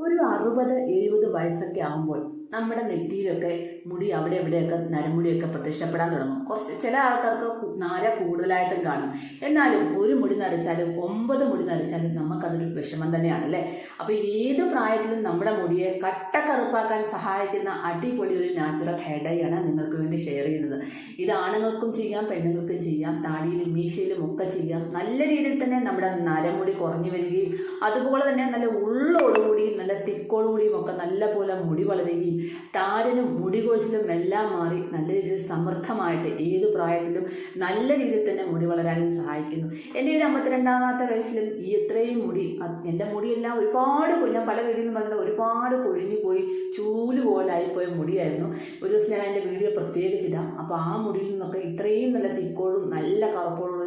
ഒരു അറുപത് എഴുപത് വയസ്സൊക്കെ ആകുമ്പോൾ നമ്മുടെ നെറ്റിയിലൊക്കെ മുടി അവിടെ എവിടെയൊക്കെ നരമുടിയൊക്കെ പ്രത്യക്ഷപ്പെടാൻ തുടങ്ങും. കുറച്ച് ചില ആൾക്കാർക്ക് നാര കൂടുതലായിട്ടും കാണും. എന്നാലും ഒരു മുടി നരച്ചാലും ഒമ്പത് മുടി നരച്ചാലും നമുക്കതൊരു വിഷമം തന്നെയാണ് അല്ലേ? അപ്പോൾ ഏത് പ്രായത്തിലും നമ്മുടെ മുടിയെ കട്ടക്കറുപ്പാക്കാൻ സഹായിക്കുന്ന അടിപൊളി ഒരു നാച്ചുറൽ ഹെയർ ആണ് നിങ്ങൾക്ക് വേണ്ടി ഷെയർ ചെയ്യുന്നത്. ഇത് ആണുങ്ങൾക്കും ചെയ്യാം പെണ്ണുങ്ങൾക്കും ചെയ്യാം താടിയിലും മീശയിലും ഒക്കെ ചെയ്യാം. നല്ല രീതിയിൽ തന്നെ നമ്മുടെ നരമുടി കുറഞ്ഞു വരികയും അതുപോലെ തന്നെ നല്ല ഉള്ളോടുകൂടിയും നല്ല തിക്കോടുകൂടിയും ഒക്കെ നല്ല പോലെ മുടി വളരുകയും താരനും മുടി കൊഴിച്ചിലും എല്ലാം മാറി നല്ല രീതിയിൽ സമൃദ്ധമായിട്ട് ഏത് പ്രായത്തിലും നല്ല രീതിയിൽ തന്നെ മുടി വളരാനും സഹായിക്കുന്നു. എന്റെ ഒരു അമ്പത്തിരണ്ടാമത്തെ വയസ്സിലും ഈ ഇത്രയും മുടി എന്റെ മുടിയെല്ലാം ഒരുപാട് ഞാൻ പല വീഡിയോയിലും പറഞ്ഞത് ഒരുപാട് കൊഴിഞ്ഞു പോയി ചൂൽ പോലായിപ്പോയ മുടിയായിരുന്നു. ഒരു ദിവസം ഞാൻ അതിന്റെ വീഡിയോ പ്രത്യേകിച്ചിടാം അപ്പോൾ ആ മുടിയിൽ നിന്നൊക്കെ ഇത്രയും നല്ല തിക്കോഴും നല്ല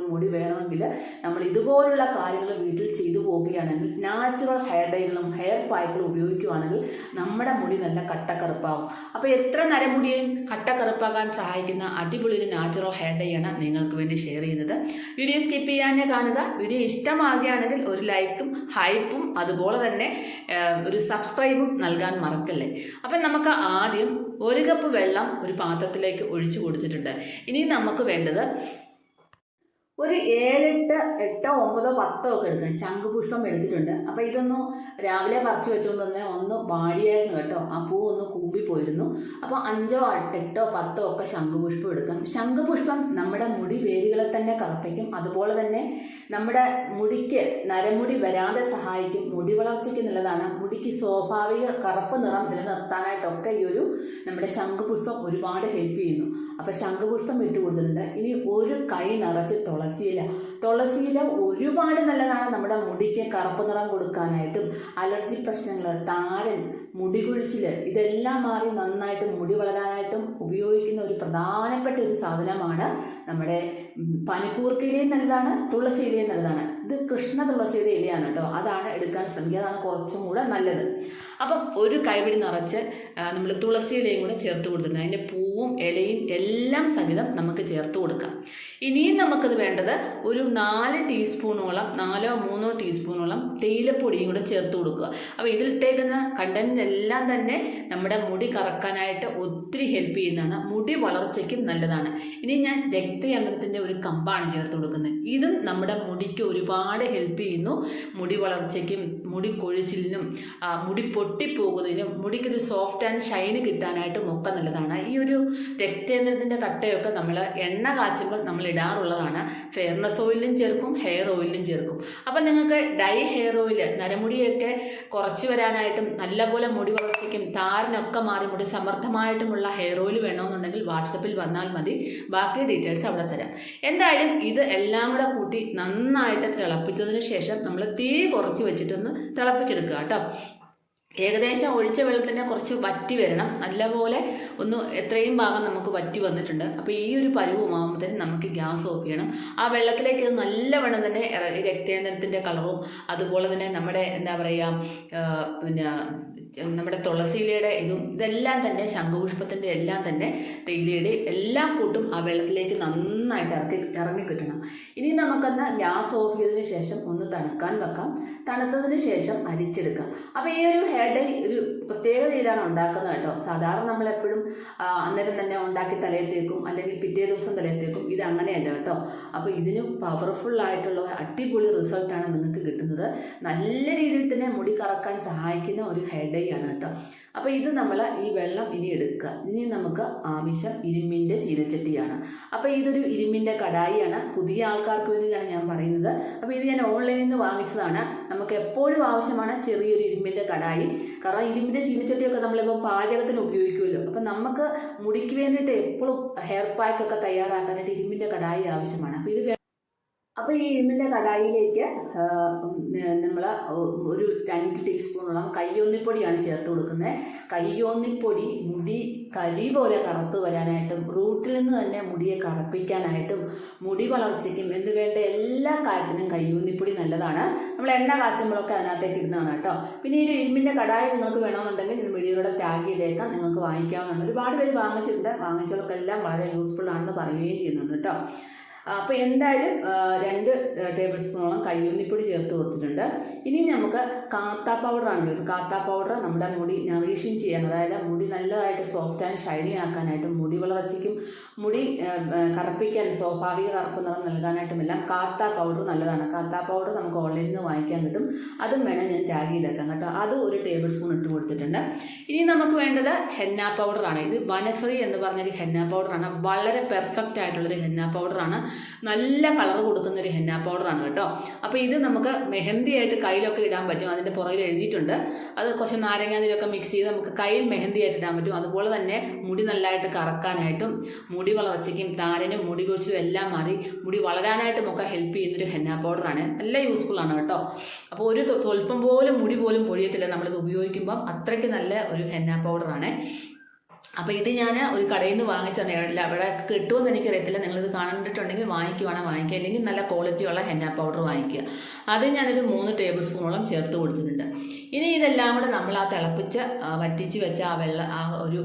കറുപ്പോടും മുടി വേണമെങ്കിൽ നമ്മൾ ഇതുപോലുള്ള കാര്യങ്ങൾ വീട്ടിൽ ചെയ്തു പോവുകയാണെങ്കിൽ നാച്ചുറൽ ഹെയർ ഡൈകളും ഹെയർ പാക്കുകളും ഉപയോഗിക്കുകയാണെങ്കിൽ നമ്മുടെ മുടി നല്ല കട്ടക്കറുപ്പാവും അപ്പോൾ എത്ര നരമുടിയും കട്ടക്കറുപ്പാകാൻ സഹായിക്കുന്ന അടിപൊളി ഒരു നാച്ചുറൽ ഹെയർ ഡൈ ആണ് നിങ്ങൾക്ക് വേണ്ടി ഷെയർ ചെയ്യുന്നത്. വീഡിയോ സ്കിപ്പ് ചെയ്യാതെ കാണുക. വീഡിയോ ഇഷ്ടമാകുകയാണെങ്കിൽ ഒരു ലൈക്കും ഹൈപ്പും അതുപോലെ തന്നെ ഒരു സബ്സ്ക്രൈബും നൽകാൻ മറക്കല്ലേ? അപ്പം നമുക്ക് ആദ്യം ഒരു കപ്പ് വെള്ളം ഒരു പാത്രത്തിലേക്ക് ഒഴിച്ചു കൊടുത്തിട്ടുണ്ട്. ഇനി നമുക്ക് വേണ്ടത് ഒരു ഏഴെട്ട് എട്ടോ ഒമ്പതോ പത്തോ ഒക്കെ എടുക്കാം. ശംഖുപുഷ്പം എടുത്തിട്ടുണ്ട്. അപ്പോൾ ഇതൊന്ന് രാവിലെ പറിച്ചു വെച്ചുകൊണ്ട് തന്നെ ഒന്ന് വാടിയായിരുന്നു കേട്ടോ. ആ പൂ ഒന്ന് കൂമ്പിപ്പോയിരുന്നു അപ്പോൾ അഞ്ചോ എട്ടോ പത്തോ ഒക്കെ ശംഖുപുഷ്പം എടുക്കാം. ശംഖുപുഷ്പം നമ്മുടെ മുടി വേരുകളെ തന്നെ കറുപ്പിക്കും. അതുപോലെ തന്നെ നമ്മുടെ മുടിക്ക് നരമുടി വരാതെ സഹായിക്കും. മുടി വളർച്ചയ്ക്ക് നല്ലതാണ്. മുടിക്ക് സ്വാഭാവിക കറുപ്പ് നിറം നിലനിർത്താനായിട്ടൊക്കെ ഈ ഒരു നമ്മുടെ ശംഖുപുഷ്പം ഒരുപാട് ഹെൽപ്പ് ചെയ്യുന്നു. അപ്പോൾ ശംഖുപുഷ്പം ഇട്ട് കൊടുത്തിട്ടുണ്ട്. ഇനി ഒരു കൈ നിറച്ച് തുളസിയില. തുളസിയില ഒരുപാട് നല്ലതാണ് നമ്മുടെ മുടിക്ക് കറുപ്പ് നിറം കൊടുക്കാനായിട്ടും അലർജി പ്രശ്നങ്ങൾ താരൻ മുടി കുഴിച്ചിൽ ഇതെല്ലാം മാറി നന്നായിട്ട് മുടി വളരാനായിട്ടും ഉപയോഗിക്കുന്ന ഒരു പ്രധാനപ്പെട്ട ഒരു സാധനമാണ് നമ്മുടെ പനിക്കൂർക്കയിലയും നല്ലതാണ് തുളസിയിലയും നല്ലതാണ്. ഇത് കൃഷ്ണ തുളസിയുടെ ഇലയാണ് കേട്ടോ. അതാണ് എടുക്കാൻ ശ്രമിക്കുക. അതാണ് കുറച്ചും കൂടെ നല്ലത്. അപ്പം ഒരു കൈപിടി നിറച്ച് നമ്മൾ തുളസിയിലയും കൂടെ ചേർത്ത് കൊടുത്തിട്ടുണ്ട്. അതിന്റെ പൂവും ഇലയും എല്ലാം സഹിതം നമുക്ക് ചേർത്ത് കൊടുക്കാം. ഇനിയും നമുക്കത് വേണ്ടത് ഒരു നാല് ടീസ്പൂണോളം നാലോ മൂന്നോ ടീസ്പൂണോളം തേയിലപ്പൊടിയും കൂടെ ചേർത്ത് കൊടുക്കുക. അപ്പോൾ ഇതിലിട്ടേക്കുന്ന എല്ലാം തന്നെ നമ്മുടെ മുടി കറക്കാനായിട്ട് ഒത്തിരി ഹെൽപ്പ് ചെയ്യുന്നതാണ്. മുടി വളർച്ചയ്ക്കും നല്ലതാണ്. ഇനി ഞാൻ രക്തയന്ത്രത്തിന്റെ ഒരു കമ്പാണ് ചേർത്ത് കൊടുക്കുന്നത്. ഇതും നമ്മുടെ മുടിക്ക് ഒരുപാട് ഹെൽപ്പ് ചെയ്യുന്നു. മുടി വളർച്ചയ്ക്കും മുടി കൊഴിച്ചിലിനും മുടി പൊട്ടിപ്പോകുന്നതിനും മുടിക്കൊരു സോഫ്റ്റ് ആൻഡ് ഷൈന് കിട്ടാനായിട്ടും ഒക്കെ നല്ലതാണ്. ഈ ഒരു രക്തയന്ത്രത്തിന്റെ കട്ടയൊക്കെ നമ്മൾ എണ്ണ കാച്ചുമ്പോൾ നമ്മൾ ഇടാറുള്ളതാണ്. ഫെയർനെസ് ഓയിലും ചേർക്കും ഹെയർ ഓയിലും ചേർക്കും. അപ്പം നിങ്ങൾക്ക് ഡൈ ഹെയർ ഓയിൽ നരമുടിയൊക്കെ കുറച്ച് വരാനായിട്ടും നല്ലപോലെ മുടി വളർച്ചയ്ക്കും താരനൊക്കെ മാറി മുടി സമർത്ഥമായിട്ടുമുള്ള ഹെയർ ഓയിൽ വേണമെന്നുണ്ടെങ്കിൽ വാട്സപ്പിൽ വന്നാൽ മതി. ബാക്കി ഡീറ്റെയിൽസ് അവിടെ തരാം. എന്തായാലും ഇത് എല്ലാം കൂടെ കൂട്ടി നന്നായിട്ട് തിളപ്പിച്ചതിന് ശേഷം നമ്മൾ തീ കുറച്ച് വെച്ചിട്ടൊന്ന് തിളപ്പിച്ചെടുക്കുക കേട്ടോ. ഏകദേശം ഒഴിച്ച വെള്ളത്തിന്റെ കുറച്ച് വറ്റി വരണം. നല്ലപോലെ ഒന്ന് എത്രയും ഭാഗം നമുക്ക് വറ്റി വന്നിട്ടുണ്ട്. അപ്പോൾ ഈ ഒരു പരുവമാകുമ്പോഴത്തേനും നമുക്ക് ഗ്യാസ് ഓഫ് ചെയ്യണം. ആ വെള്ളത്തിലേക്ക് നല്ലവണ്ണം തന്നെ രക്തേന്ദ്രത്തിന്റെ കളറും അതുപോലെ തന്നെ നമ്മുടെ എന്താ പറയുക പിന്നെ നമ്മുടെ തുളസിയിലയുടെ ഇതും ഇതെല്ലാം തന്നെ ശംഖുപുഷ്പത്തിന്റെ എല്ലാം തന്നെ തേയിലയുടെ എല്ലാം കൂട്ടും ആ വെള്ളത്തിലേക്ക് നന്നായിട്ട് ഇറക്കി ഇറങ്ങി കിട്ടണം. ഇനി നമുക്കൊന്ന് ഗ്യാസ് ഓഫ് ചെയ്തതിന് ശേഷം ഒന്ന് തണുക്കാൻ വെക്കാം. തണുത്തതിന് ശേഷം അരിച്ചെടുക്കാം. അപ്പോൾ ഈ ഒരു ഹെയർ ഡൈ പ്രത്യേക രീതിയിലാണ് ഉണ്ടാക്കുന്നത് കേട്ടോ. സാധാരണ നമ്മളെപ്പോഴും അന്നേരം തന്നെ ഉണ്ടാക്കി തലയിൽ തേക്കും അല്ലെങ്കിൽ പിറ്റേ ദിവസം തലയിൽ തേക്കും. ഇത് അങ്ങനെയല്ല കേട്ടോ. അപ്പോൾ ഇതിന് പവർഫുൾ ആയിട്ടുള്ള അടിപൊളി റിസൾട്ടാണ് നിങ്ങൾക്ക് കിട്ടുന്നത്. നല്ല രീതിയിൽ തന്നെ മുടി കറക്കാൻ സഹായിക്കുന്ന ഒരു ഹെയർ ഡൈ ആണ് കേട്ടോ. അപ്പോൾ ഇത് നമ്മൾ ഈ വെള്ളം ഇനി എടുക്കുക. ഇനി നമുക്ക് ആവശ്യം ഇരുമ്പിന്റെ ചീനച്ചട്ടിയാണ്. അപ്പോൾ ഇതൊരു ഇരുമ്പിന്റെ കടായിയാണ്. പുതിയ ആൾക്കാർക്ക് വേണ്ടിയിട്ടാണ് ഞാൻ പറയുന്നത്. അപ്പോൾ ഇത് ഞാൻ ഓൺലൈനിൽ നിന്ന് വാങ്ങിച്ചതാണ്. നമുക്ക് എപ്പോഴും ആവശ്യമാണ് ചെറിയൊരു ഇരുമ്പിന്റെ കടായി. കാരണം ഇരുമ്പിന്റെ ചീനച്ചട്ടിയൊക്കെ നമ്മളിപ്പോൾ പാചകത്തിന് ഉപയോഗിക്കുമല്ലോ. അപ്പം നമുക്ക് മുടിക്ക് വേണ്ടിയിട്ട് എപ്പോഴും ഹെയർ പാക്കൊക്കെ തയ്യാറാക്കാനായിട്ട് ഇരുമ്പിന്റെ കടായി ആവശ്യമാണ്. അപ്പോൾ ഇത് അപ്പോൾ ഈ ഇരുമ്പിന്റെ കടായിലേക്ക് നമ്മൾ ഒരു രണ്ട് ടീസ്പൂണോളം കയ്യോന്നിപ്പൊടിയാണ് ചേർത്ത് കൊടുക്കുന്നത് കയ്യോന്നിപ്പൊടി മുടി കരി പോലെ കറുത്ത് വരാനായിട്ടും റൂട്ടിൽ നിന്ന് തന്നെ മുടിയെ കറുപ്പിക്കാനായിട്ടും മുടി വളർച്ചയ്ക്കും എന്ത് വേണ്ട എല്ലാ കാര്യത്തിനും കയ്യോന്നിപ്പൊടി നല്ലതാണ്. നമ്മൾ എണ്ണ കാച്ചുമ്പോഴൊക്കെ അതിനകത്തേക്ക് ഇടുന്നതാണ് കേട്ടോ. പിന്നെ ഈ ഇരുമ്പിന്റെ കടായി നിങ്ങൾക്ക് വേണമെന്നുണ്ടെങ്കിൽ ഇത് വീഡിയോയുടെ ടാഗ് ചെയ്തേക്കാം. നിങ്ങൾക്ക് വാങ്ങിക്കാവുന്നതാണ്. ഒരുപാട് പേര് വാങ്ങിച്ചിട്ടുണ്ട്. വാങ്ങിച്ചവർക്കെല്ലാം വളരെ യൂസ്ഫുൾ ആണെന്ന് പറയുകയും ചെയ്യുന്നുണ്ട് കേട്ടോ. അപ്പോൾ എന്തായാലും രണ്ട് ടേബിൾ സ്പൂണോളം കയ്യൂന്നിപ്പൊടി ചേർത്ത് കൊടുത്തിട്ടുണ്ട്. ഇനി നമുക്ക് കാത്ത പൗഡറാണ് ചേർത്ത്. കാത്ത പൗഡർ നമ്മുടെ മുടി നറീഷിങ് ചെയ്യാൻ അതായത് മുടി നല്ലതായിട്ട് സോഫ്റ്റ് ആൻഡ് ഷൈനി ആക്കാനായിട്ടും മുടി വളർച്ചയ്ക്കും മുടി കറുപ്പിക്കാൻ സ്വാഭാവിക കറുപ്പ് നിറം നൽകാനായിട്ടുമെല്ലാം കാത്ത പൗഡർ നല്ലതാണ്. കാത്ത പൗഡർ നമുക്ക് ഓൺലൈനിൽ നിന്ന് വാങ്ങിക്കാൻ കിട്ടും. അതും വേണം ഞാൻ ടാഗ് ചെയ്തേക്കാം കേട്ടോ. അത് ഒരു ടേബിൾ സ്പൂൺ ഇട്ട് കൊടുത്തിട്ടുണ്ട്. ഇനി നമുക്ക് വേണ്ടത് ഹെന്ന പൗഡറാണ് ഇത് വനശ്രീ എന്ന് പറഞ്ഞൊരു ഹെന്ന പൗഡറാണ് വളരെ പെർഫെക്റ്റ് ആയിട്ടുള്ളൊരു ഹെന്ന പൗഡറാണ് നല്ല കളർ കൊടുക്കുന്ന ഒരു ഹെന്ന പൗഡറാണ് കേട്ടോ. അപ്പോൾ ഇത് നമുക്ക് മെഹന്തി ആയിട്ട് കയ്യിലൊക്കെ ഇടാൻ പറ്റും. അതിന്റെ പുറകിൽ എഴുതിയിട്ടുണ്ട്. അത് കുറച്ച് നാരങ്ങാനീരൊക്കെ മിക്സ് ചെയ്ത് നമുക്ക് കയ്യിൽ മെഹന്തി ആയിട്ട് ഇടാൻ പറ്റും. അതുപോലെ തന്നെ മുടി നല്ലതായിട്ട് കറക്കാനായിട്ടും മുടി വളർച്ചയ്ക്കും താരനും മുടി കൊഴിച്ചും എല്ലാം മാറി മുടി വളരാനായിട്ടും ഒക്കെ ഹെൽപ്പ് ചെയ്യുന്നൊരു ഹെന്ന പൗഡറാണ് നല്ല യൂസ്ഫുൾ ആണ് കേട്ടോ. അപ്പോൾ ഒരു തൊൽപ്പം പോലും മുടി പോലും പൊഴിയത്തില്ല. നമ്മളിത് ഉപയോഗിക്കുമ്പം അത്രയ്ക്ക് നല്ല ഒരു ഹെന്ന പൗഡറാണ് അപ്പോൾ ഇത് ഞാൻ ഒരു കടയിൽ നിന്ന് വാങ്ങിച്ചാണ് അവിടെ കിട്ടുമെന്ന് എനിക്കറിയത്തില്ല. നിങ്ങളിത് കണ്ടിട്ടുണ്ടെങ്കിൽ വാങ്ങിക്കുവാണെങ്കിൽ വാങ്ങിക്കുക അല്ലെങ്കിൽ നല്ല ക്വാളിറ്റിയുള്ള ഹെന്ന പൗഡർ വാങ്ങിക്കുക. അത് ഞാനൊരു മൂന്ന് ടേബിൾ സ്പൂണോളം ചേർത്ത് കൊടുത്തിട്ടുണ്ട്. ഇനി ഇതെല്ലാം കൂടെ നമ്മൾ ആ തിളപ്പിച്ച് വറ്റിച്ച് വെച്ച ആ വെള്ളം ആ ഒരു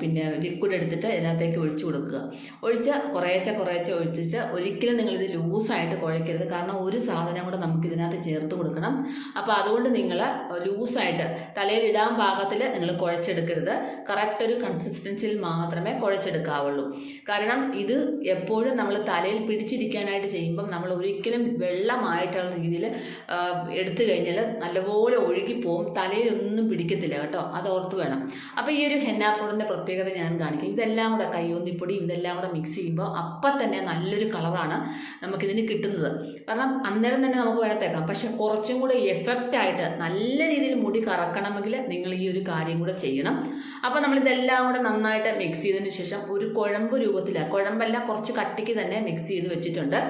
പിന്നെ ലിക്വിഡ് എടുത്തിട്ട് ഇതിനകത്തേക്ക് ഒഴിച്ചു കൊടുക്കുക. ഒഴിച്ച് കുറേശ്ശെ കുറേശ്ശെ ഒഴിച്ചിട്ട് ഒരിക്കലും നിങ്ങളിത് ലൂസായിട്ട് കുഴക്കരുത്. കാരണം ഒരു സാധനം കൂടെ നമുക്ക് ഇതിനകത്ത് ചേർത്ത് കൊടുക്കണം. അപ്പോൾ അതുകൊണ്ട് നിങ്ങൾ ലൂസായിട്ട് തലയിൽ ഇടാൻ പാകത്തിൽ നിങ്ങൾ കുഴച്ചെടുക്കരുത്. കറക്റ്റ് ഒരു കൺസിസ്റ്റൻസിയിൽ മാത്രമേ കുഴച്ചെടുക്കാവുള്ളൂ. കാരണം ഇത് എപ്പോഴും നമ്മൾ തലയിൽ പിടിച്ചിരിക്കാനായിട്ട് ചെയ്യുമ്പം നമ്മൾ ഒരിക്കലും വെള്ളമായിട്ടുള്ള രീതിയിൽ എടുത്തു കഴിഞ്ഞാൽ നല്ലപോലെ ഒഴുകിപ്പോവും തലയിലൊന്നും പിടിക്കത്തില്ല കേട്ടോ. അത് ഓർത്ത് വേണം. അപ്പോൾ ഈ ഒരു ഹെന്നാപ്പൗഡറിന്റെ പ്രത്യേകത ഞാൻ കാണിക്കും. ഇതെല്ലാം കൂടെ കയ്യോന്നിപ്പൊടിയും ഇതെല്ലാം കൂടെ മിക്സ് ചെയ്യുമ്പോൾ അപ്പം തന്നെ നല്ലൊരു കളറാണ് നമുക്കിതിന് കിട്ടുന്നത്. കാരണം അന്നേരം തന്നെ നമുക്ക് വേണത്തേക്കാം. പക്ഷേ കുറച്ചും കൂടെ എഫക്റ്റ് ആയിട്ട് നല്ല രീതിയിൽ മുടി കറക്കണമെങ്കിൽ നിങ്ങൾ ഈ ഒരു കാര്യം കൂടെ ചെയ്യണം. അപ്പോൾ നമ്മളിതെല്ലാം കൂടെ നന്നായിട്ട് മിക്സ് ചെയ്തതിന് ശേഷം ഒരു കുഴമ്പ് രൂപത്തിൽ കുഴമ്പല്ല കുറച്ച് കട്ടിക്ക് തന്നെ മിക്സ് ചെയ്ത് വെച്ചിട്ടുണ്ട്.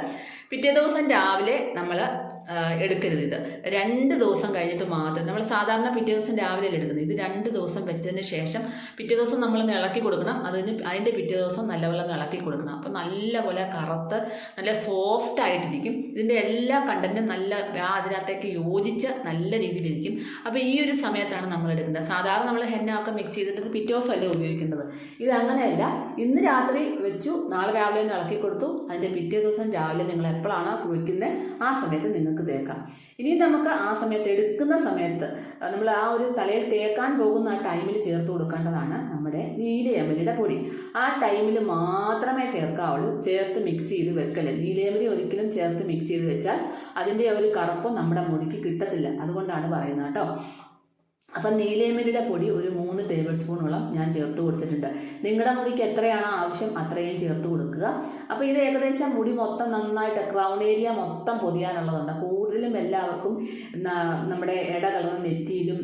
പിറ്റേ ദിവസം രാവിലെ നമ്മൾ എടുക്കരുത് ഇത്. രണ്ട് ദിവസം കഴിഞ്ഞിട്ട് മാത്രം നമ്മൾ സാധാരണ പിറ്റേ ദിവസം രാവിലെ എടുക്കുന്നത്? ഇത് രണ്ട് ദിവസം വെച്ചതിന് ശേഷം പിറ്റേ ദിവസം നമ്മൾ ഇളക്കി കൊടുക്കണം. അത് കഴിഞ്ഞ് അതിന്റെ പിറ്റേ ദിവസം നല്ലപോലെ ഇളക്കി കൊടുക്കണം. അപ്പോൾ നല്ലപോലെ കറുത്ത് നല്ല സോഫ്റ്റ് ആയിട്ടിരിക്കും. ഇതിന്റെ എല്ലാ കണ്ടന്റും നല്ല അതിനകത്തേക്ക് യോജിച്ച് നല്ല രീതിയിലിരിക്കും. അപ്പോൾ ഈ ഒരു സമയത്താണ് നമ്മൾ എടുക്കേണ്ടത് സാധാരണ നമ്മൾ ഹെന്ന ഒക്കെ മിക്സ് ചെയ്തിട്ട് പിറ്റേ ദിവസം അല്ലേ ഉപയോഗിക്കേണ്ടത്. ഇത് ഇന്ന് രാത്രി വെച്ചു നാളെ രാവിലെ ഒന്ന് ഇളക്കി കൊടുത്തു. അതിന്റെ പിറ്റേ ദിവസം രാവിലെ നിങ്ങൾ എപ്പോഴാണോ കുളിക്കുന്നത് ആ സമയത്ത് നിങ്ങൾക്ക് തേക്കാം. ഇനി നമുക്ക് ആ സമയത്ത് എടുക്കുന്ന സമയത്ത് നമ്മൾ ആ ഒരു തലയിൽ തേക്കാൻ പോകുന്ന ആ ടൈമിൽ ചേർത്ത് കൊടുക്കേണ്ടതാണ് നമ്മുടെ നീലയമലിയുടെ പൊടി. ആ ടൈമിൽ മാത്രമേ ചേർക്കാവുള്ളൂ. ചേർത്ത് മിക്സ് ചെയ്ത് വെക്കൽ. നീലയമലി ഒരിക്കലും ചേർത്ത് മിക്സ് ചെയ്ത് വെച്ചാൽ അതിന്റെ ഒരു കറുപ്പം നമ്മുടെ മുടിക്ക് കിട്ടത്തില്ല. അതുകൊണ്ടാണ് പറയുന്നത് കേട്ടോ. അപ്പം നീലേമരിയുടെ പൊടി ഒരു മൂന്ന് ടേബിൾ സ്പൂണോളം ഞാൻ ചേർത്ത് കൊടുത്തിട്ടുണ്ട്. നിങ്ങളുടെ മുടിക്ക് എത്രയാണോ ആവശ്യം അത്രയും ചേർത്ത് കൊടുക്കുക. അപ്പോൾ ഇത് ഏകദേശം മുടി മൊത്തം നന്നായിട്ട് ക്രൗൺ ഏരിയ മൊത്തം പൊതിയാനുള്ളതുണ്ട്. കൂടുതലും എല്ലാവർക്കും നമ്മുടെ ഇട കളറും നെറ്റിയിലും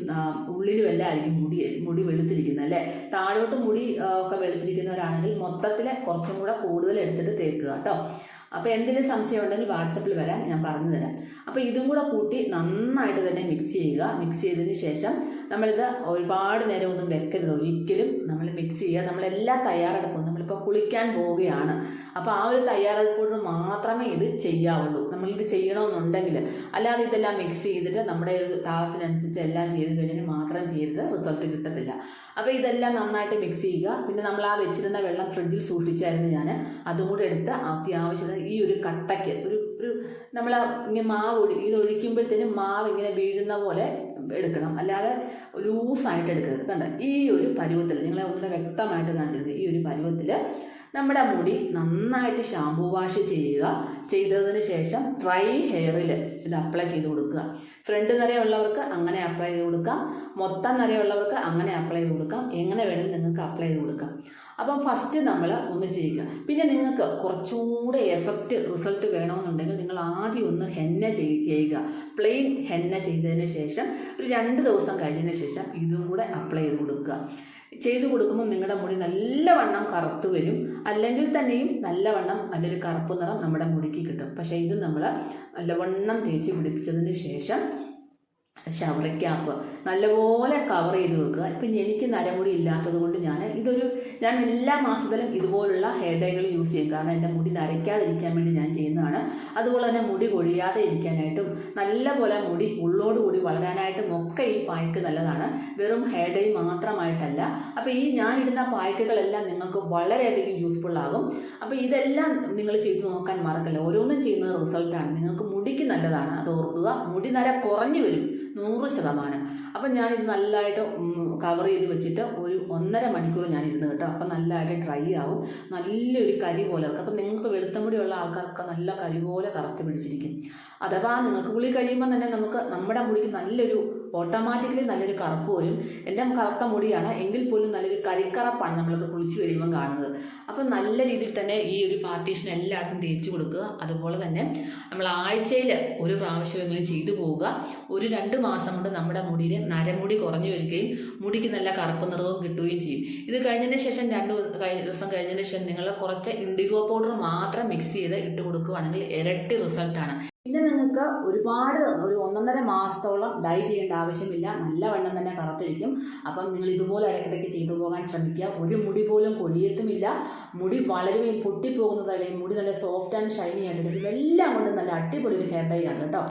ഉള്ളിലും എല്ലാം ആയിരിക്കും മുടി മുടി വെളുത്തിരിക്കുന്നത് അല്ലേ? താഴോട്ട് മുടി ഒക്കെ വെളുത്തിരിക്കുന്നവരാണെങ്കിൽ മൊത്തത്തിൽ കുറച്ചും കൂടെ കൂടുതൽ എടുത്തിട്ട് തേക്കുക കേട്ടോ. അപ്പോൾ എന്തെങ്കിലും സംശയം ഉണ്ടെങ്കിൽ വാട്സപ്പിൽ വരാൻ ഞാൻ പറഞ്ഞു തരാം അപ്പോൾ ഇതും കൂടെ കൂട്ടി നന്നായിട്ട് തന്നെ മിക്സ് ചെയ്യുക. മിക്സ് ചെയ്തതിന് ശേഷം നമ്മളിത് ഒരുപാട് നേരം ഒന്നും വെക്കരുത്. ഒരിക്കലും നമ്മൾ മിക്സ് ചെയ്യുക. നമ്മളെല്ലാ തയ്യാറെടുപ്പും നമ്മളിപ്പോൾ കുളിക്കാൻ പോവുകയാണ്. അപ്പോൾ ആ ഒരു തയ്യാറെടുപ്പോട് മാത്രമേ ഇത് ചെയ്യാവുള്ളൂ. നമ്മളിത് ചെയ്യണമെന്നുണ്ടെങ്കിൽ അല്ലാതെ ഇതെല്ലാം മിക്സ് ചെയ്തിട്ട് നമ്മുടെ ഒരു താളത്തിനനുസരിച്ച് എല്ലാം ചെയ്ത് കഴിഞ്ഞാൽ മാത്രം ചെയ്യരുത്. റിസൾട്ട് കിട്ടത്തില്ല. അപ്പോൾ ഇതെല്ലാം നന്നായിട്ട് മിക്സ് ചെയ്യുക. പിന്നെ നമ്മൾ ആ വെച്ചിരുന്ന വെള്ളം ഫ്രിഡ്ജിൽ സൂക്ഷിച്ചായിരുന്നു ഞാൻ അതും കൂടെ എടുത്ത് അത്യാവശ്യത്തിന് ഈ ഒരു കട്ടയ്ക്ക് ഒരു ഒരു നമ്മൾ ഇങ്ങനെ മാവ് ഒഴി ഇത് ഒഴിക്കുമ്പോഴത്തേനും മാവ് ഇങ്ങനെ വീഴുന്ന പോലെ എടുക്കണം. അല്ലാതെ ലൂസായിട്ട് എടുക്കരുത്. കണ്ട? ഈ ഒരു പരുവത്തിൽ നിങ്ങളെ ഒന്നുകൂടെ വ്യക്തമായിട്ട് കാണിച്ചത് ഈ ഒരു പരുവത്തിൽ നമ്മുടെ മുടി നന്നായിട്ട് ഷാമ്പൂ വാഷ് ചെയ്യുക. ചെയ്തതിന് ശേഷം ഡ്രൈ ഹെയറിൽ ഇത് അപ്ലൈ ചെയ്ത് കൊടുക്കുക. ഫ്രണ്ട് നിറയുള്ളവർക്ക് അങ്ങനെ അപ്ലൈ ചെയ്ത് കൊടുക്കാം. മൊത്തം നിറയുള്ളവർക്ക് അങ്ങനെ അപ്ലൈ ചെയ്ത് കൊടുക്കാം. എങ്ങനെ വേണമെങ്കിലും നിങ്ങൾക്ക് അപ്ലൈ ചെയ്ത് കൊടുക്കാം. അപ്പം ഫസ്റ്റ് നമ്മൾ ഒന്ന് ചെയ്യുക പിന്നെ നിങ്ങൾക്ക് കുറച്ചുകൂടെ എഫക്റ്റ് റിസൾട്ട് വേണമെന്നുണ്ടെങ്കിൽ നിങ്ങൾ ആദ്യം ഒന്ന് ഹെന്ന ചെയ്- ചെയ്യുക പ്ലെയിൻ ഹെന്ന ചെയ്തതിന് ശേഷം ഒരു രണ്ട് ദിവസം കഴിഞ്ഞതിന് ശേഷം ഇതും കൂടെ അപ്ലൈ ചെയ്ത് കൊടുക്കുക. ചെയ്തു കൊടുക്കുമ്പോൾ നിങ്ങളുടെ മുടി നല്ലവണ്ണം കറുത്ത് വരും. അല്ലെങ്കിൽ തന്നെയും നല്ലവണ്ണം നല്ലൊരു കറുപ്പ് നിറം നമ്മുടെ മുടിക്ക് കിട്ടും. പക്ഷേ ഇത് നമ്മൾ നല്ലവണ്ണം തേച്ച് പിടിപ്പിച്ചതിന് ശേഷം ഷവർ ക്യാപ്പ് നല്ലപോലെ കവർ ചെയ്ത് വെക്കുക. ഇപ്പം എനിക്ക് നരമുടി ഇല്ലാത്തത് കൊണ്ട് ഞാൻ ഇതൊരു ഞാൻ എല്ലാ മാസത്തിലും ഇതുപോലുള്ള ഹെയർ ഡൈകൾ യൂസ് ചെയ്യും. കാരണം എന്റെ മുടി നരയ്ക്കാതിരിക്കാൻ വേണ്ടി ഞാൻ ചെയ്യുന്നതാണ്. അതുപോലെ തന്നെ മുടി കൊഴിയാതെ ഇരിക്കാനായിട്ടും നല്ലപോലെ മുടി ഉള്ളോടുകൂടി വളരാനായിട്ടും ഒക്കെ ഈ പായ്ക്ക് നല്ലതാണ്. വെറും ഹെയർ ഡൈ മാത്രമായിട്ടല്ല. അപ്പോൾ ഈ ഞാൻ ഇടുന്ന പായ്ക്കുകളെല്ലാം നിങ്ങൾക്ക് വളരെയധികം യൂസ്ഫുൾ ആകും. അപ്പോൾ ഇതെല്ലാം നിങ്ങൾ ചെയ്തു നോക്കാൻ മറക്കല്ല. ഓരോന്നും ചെയ്യുന്നത് റിസൾട്ടാണ് നിങ്ങൾക്ക് മുടിക്ക് നല്ലതാണ്. അത് ഓർക്കുക. മുടി നര കുറഞ്ഞു വരും. നൂറ് ശതമാനം. അപ്പം ഞാനിത് നല്ലതായിട്ട് കവർ ചെയ്ത് വെച്ചിട്ട് ഒരു ഒന്നര മണിക്കൂർ ഞാനിരുന്ന് കേട്ടോ. അപ്പം നല്ലതായിട്ട് ഡ്രൈ ആവും. നല്ലൊരു കരി പോലെ ഇറക്കും അപ്പം നിങ്ങൾക്ക് വെളുത്തമുടിയുള്ള ആൾക്കാർക്ക് നല്ല കരി പോലെ കറുത്ത് പിടിച്ചിരിക്കും. അഥവാ നിങ്ങൾക്ക് കുളി കഴിയുമ്പോൾ തന്നെ നമുക്ക് നമ്മുടെ മുടിക്ക് നല്ലൊരു ഓട്ടോമാറ്റിക്കലി നല്ലൊരു കറുപ്പ് വരും. എല്ലാം കറുത്ത മുടിയാണ്. എങ്കിൽ പോലും നല്ലൊരു കരിക്കറപ്പാണ് നമ്മളത് കുളിച്ച് കഴിയുമ്പോൾ കാണുന്നത്. അപ്പം നല്ല രീതിയിൽ തന്നെ ഈ ഒരു പാർട്ടീഷൻ എല്ലായിടത്തും തേച്ച് കൊടുക്കുക. അതുപോലെ തന്നെ നമ്മൾ ആഴ്ചയിൽ ഒരു പ്രാവശ്യമെങ്കിലും ചെയ്തു പോവുക. ഒരു രണ്ട് മാസം കൊണ്ട് നമ്മുടെ മുടിയിൽ നരമുടി കുറഞ്ഞു വരികയും മുടിക്ക് നല്ല കറുപ്പ് നിറവും കിട്ടുകയും ചെയ്യും. ഇത് കഴിഞ്ഞതിന് ശേഷം രണ്ട് ദിവസം കഴിഞ്ഞതിന് ശേഷം നിങ്ങൾ കുറച്ച് ഇൻഡിഗോ പൗഡർ മാത്രം മിക്സ് ചെയ്ത് ഇട്ട് കൊടുക്കുകയാണെങ്കിൽ ഇരട്ടി റിസൾട്ടാണ് പിന്നെ നിങ്ങൾക്ക് ഒരുപാട് ഒരു ഒന്നൊന്നര മാസത്തോളം ഡൈ ചെയ്യേണ്ട ആവശ്യമില്ല. നല്ലവണ്ണം തന്നെ കറുത്തിരിക്കും. അപ്പം നിങ്ങൾ ഇതുപോലെ ഇടയ്ക്കിടയ്ക്ക് ചെയ്തു പോകാൻ ശ്രമിക്കുക. ഒരു മുടി പോലും കൊഴിയത്തുമില്ല. മുടി വളരുകയും പൊട്ടിപ്പോകുന്നതടയും മുടി നല്ല സോഫ്റ്റ് ആൻഡ് ഷൈനി ആയിട്ട് എല്ലാം കൊണ്ടും നല്ല അടിപൊളി ഒരു ഹെയർ ഡൈ ആണ് കേട്ടോ.